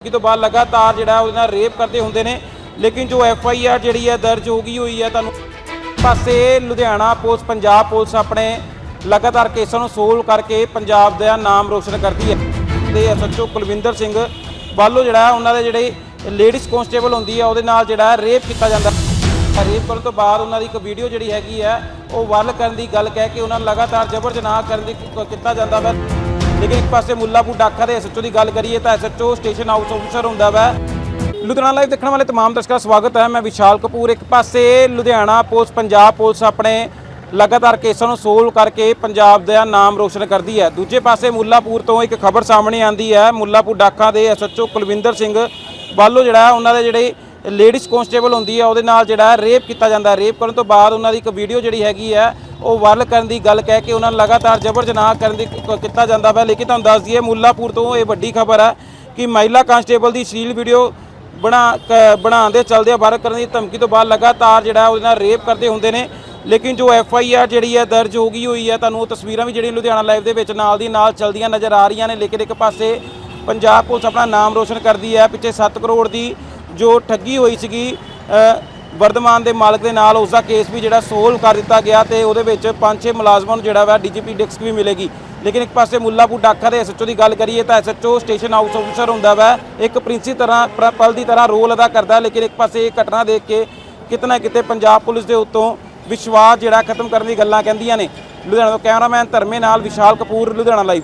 ਕਿ ਤੋਂ ਬਾਅਦ ਲਗਾਤਾਰ ਜਿਹੜਾ ਉਹਦੇ ਨਾਲ ਰੇਪ ਕਰਦੇ ਹੁੰਦੇ ਨੇ, ਲੇਕਿਨ ਜੋ ਐਫ ਆਈ ਆਰ ਜਿਹੜੀ ਹੈ ਦਰਜ ਹੋ ਗਈ ਹੋਈ ਹੈ, ਤੁਹਾਨੂੰ ਪਾਸੇ ਲੁਧਿਆਣਾ ਪੁਲਿਸ, ਪੰਜਾਬ ਪੁਲਿਸ ਆਪਣੇ ਲਗਾਤਾਰ ਕੇਸਾਂ ਨੂੰ ਸੋਲਵ ਕਰਕੇ ਪੰਜਾਬ ਦਾ ਨਾਮ ਰੋਸ਼ਨ ਕਰਦੀ ਹੈ। ਤੇ ਐਸਐਚਓ ਕੁਲਵਿੰਦਰ ਸਿੰਘ ਵੱਲੋਂ ਜਿਹੜਾ ਉਹਨਾਂ ਦੇ ਜਿਹੜੇ ਲੇਡੀਜ਼ ਕਨਸਟੇਬਲ ਹੁੰਦੀ ਹੈ, ਉਹਦੇ ਨਾਲ ਜਿਹੜਾ ਰੇਪ ਕੀਤਾ ਜਾਂਦਾ। ਰੇਪ ਕਰਨ ਤੋਂ ਬਾਅਦ ਉਹਨਾਂ ਦੀ ਇੱਕ ਵੀਡੀਓ ਜਿਹੜੀ ਹੈਗੀ ਹੈ, ਉਹ ਵਾਇਰਲ ਕਰਨ ਦੀ ਗੱਲ ਕਹਿ ਕੇ ਉਹਨਾਂ ਨੂੰ ਲਗਾਤਾਰ ਜ਼ਬਰ ਜਨਾਹ ਕਰਨ ਦੀ ਕੀਤਾ ਜਾਂਦਾ ਵਾ ਲੇਕਿਨ ਇੱਕ ਪਾਸੇ ਮੁੱਲਾਪੁਰ ਡਾਕਾ ਦੇ ਐਸਐਚਓ ਦੀ ਗੱਲ ਕਰੀਏ ਤਾਂ ਐਸਐਚਓ ਸਟੇਸ਼ਨ ਹਾਊਸ ਅਫਸਰ ਹੁੰਦਾ ਵਾ ਲੁਧਿਆਣਾ ਲਾਈਵ ਦੇਖਣ ਵਾਲੇ तमाम ਦਰਸ਼ਕਾਂ ਦਾ ਸਵਾਗਤ ਹੈ ਮੈਂ ਵਿਸ਼ਾਲ ਕਪੂਰ ਇੱਕ ਪਾਸੇ ਲੁਧਿਆਣਾ ਪੁਲਿਸ ਪੰਜਾਬ ਪੁਲਿਸ ਆਪਣੇ ਲਗਾਤਾਰ ਕੇਸਾਂ ਨੂੰ ਸੋਲਵ ਕਰਕੇ ਪੰਜਾਬ ਦਾ ਨਾਮ ਰੋਸ਼ਨ ਕਰਦੀ ਹੈ ਦੂਜੇ ਪਾਸੇ ਮੁੱਲਾਪੁਰ ਤੋਂ ਇੱਕ ਖਬਰ ਸਾਹਮਣੇ ਆਂਦੀ ਹੈ ਮੁੱਲਾਪੁਰ ਡਾਕਾ ਦੇ ਐਸਐਚਓ ਕੁਲਵਿੰਦਰ ਸਿੰਘ ਵੱਲੋਂ ਜਿਹੜਾ ਹੈ ਉਹਨਾਂ ਦੇ ਜਿਹੜੇ ਲੇਡੀਜ਼ ਕਨਸਟੇਬਲ ਹੁੰਦੀ ਹੈ ਉਹਦੇ ਨਾਲ ਜਿਹੜਾ ਰੇਪ ਕੀਤਾ ਜਾਂਦਾ ਰੇਪ ਕਰਨ ਤੋਂ ਬਾਅਦ ਉਹਨਾਂ ਦੀ ਇੱਕ ਵੀਡੀਓ ਜਿਹੜੀ ਹੈਗੀ ਹੈ ਉਹ ਵਾਇਰਲ ਕਰਨ ਦੀ ਗੱਲ ਕਹਿ ਕੇ ਉਹਨਾਂ ਨੂੰ ਲਗਾਤਾਰ ਜ਼ਬਰ ਜਨਾਹ ਕਰਨ ਦੀ ਕ- ਕੀਤਾ ਜਾਂਦਾ ਵਾ ਲੇਕਿਨ ਤੁਹਾਨੂੰ ਦੱਸ ਦਈਏ ਮੁੱਲਾਪੁਰ ਤੋਂ ਇਹ ਵੱਡੀ ਖਬਰ ਹੈ ਕਿ ਮਹਿਲਾ ਕਾਂਸਟੇਬਲ ਦੀ ਅਸ਼ਲੀਲ ਵੀਡੀਓ ਬਣਾ ਕ- ਬਣਾਉਣ ਦੇ ਚਲਦੇ ਵਾਇਰਲ ਕਰਨ ਦੀ ਧਮਕੀ ਤੋਂ ਬਾਅਦ ਲਗਾਤਾਰ ਜਿਹੜਾ ਉਹਦੇ ਨਾਲ ਰੇਪ ਕਰਦੇ ਹੁੰਦੇ ਨੇ। ਲੇਕਿਨ ਜੋ ਐਫ ਆਈ ਆਰ ਜਿਹੜੀ ਹੈ ਦਰਜ ਹੋ ਗਈ ਹੋਈ ਹੈ ਤੁਹਾਨੂੰ ਉਹ ਤਸਵੀਰਾਂ ਵੀ ਜਿਹੜੀਆਂ ਲੁਧਿਆਣਾ ਲਾਈਵ ਦੇ ਵਿੱਚ ਨਾਲ ਦੀ ਨਾਲ ਚਲਦੀਆਂ ਨਜ਼ਰ ਆ ਰਹੀਆਂ ਨੇ। ਲੇਕਿਨ ਇੱਕ ਪਾਸੇ ਪੰਜਾਬ ਪੁਲਿਸ ਆਪਣਾ ਨਾਮ ਰੋਸ਼ਨ ਕਰਦੀ ਹੈ। ਪਿੱਛੇ 7 ਕਰੋੜ ਦੀ ਜੋ ਠੱਗੀ ਹੋਈ ਸੀਗੀ ਅ, ਵਰਧਮਾਨ ਦੇ ਮਾਲਕ ਦੇ ਨਾਲ ਉਸ ਦਾ ਕੇਸ ਵੀ ਜਿਹੜਾ ਸੋਲਵ ਕਰ ਦਿੱਤਾ ਗਿਆ ਤੇ ਉਹਦੇ ਵਿੱਚ ਪੰਜ ਛੇ ਮੁਲਾਜ਼ਮਾਂ ਨੂੰ ਜਿਹੜਾ ਵਾ ਡੀਜੀਪੀ ਡਿਸਕ ਵੀ ਮਿਲੇਗੀ। ਲੇਕਿਨ ਇੱਕ ਪਾਸੇ ਮੁੱਲਾਪੁਰ ਡਾਕਾ ਦੇ ਐਸਐਚਓ ਦੀ ਗੱਲ ਕਰੀਏ ਤਾਂ ਐਸਐਚਓ ਸਟੇਸ਼ਨ ਹਾਊਸ ਅਫਸਰ ਹੁੰਦਾ ਵਾ, ਇੱਕ ਪ੍ਰਿੰਸੀ ਤਰ੍ਹਾਂ ਪ੍ਰ- ਪਲ ਦੀ ਤਰ੍ਹਾਂ ਰੋਲ ਅਦਾ ਕਰਦਾ, ਲੇਕਿਨ ਇੱਕ ਪਾਸੇ ਇਹ ਘਟਨਾ ਦੇਖ ਕੇ ਕਿਤਨਾ ਕਿਤੇ ਪੰਜਾਬ ਪੁਲਿਸ ਦੇ ਉੱਤੋਂ ਵਿਸ਼ਵਾਸ ਜਿਹੜਾ ਖਤਮ ਕਰਨ ਦੀ ਗੱਲਾਂ ਕਹਿੰਦੀਆਂ ਨੇ। ਲੁਧਿਆਣਾ ਤੋਂ ਕੈਮਰਾਮੈਨ ਧਰਮੇ ਨਾਲ ਵਿਸ਼ਾਲ ਕਪੂਰ, ਲੁਧਿਆਣਾ ਲਾਈਵ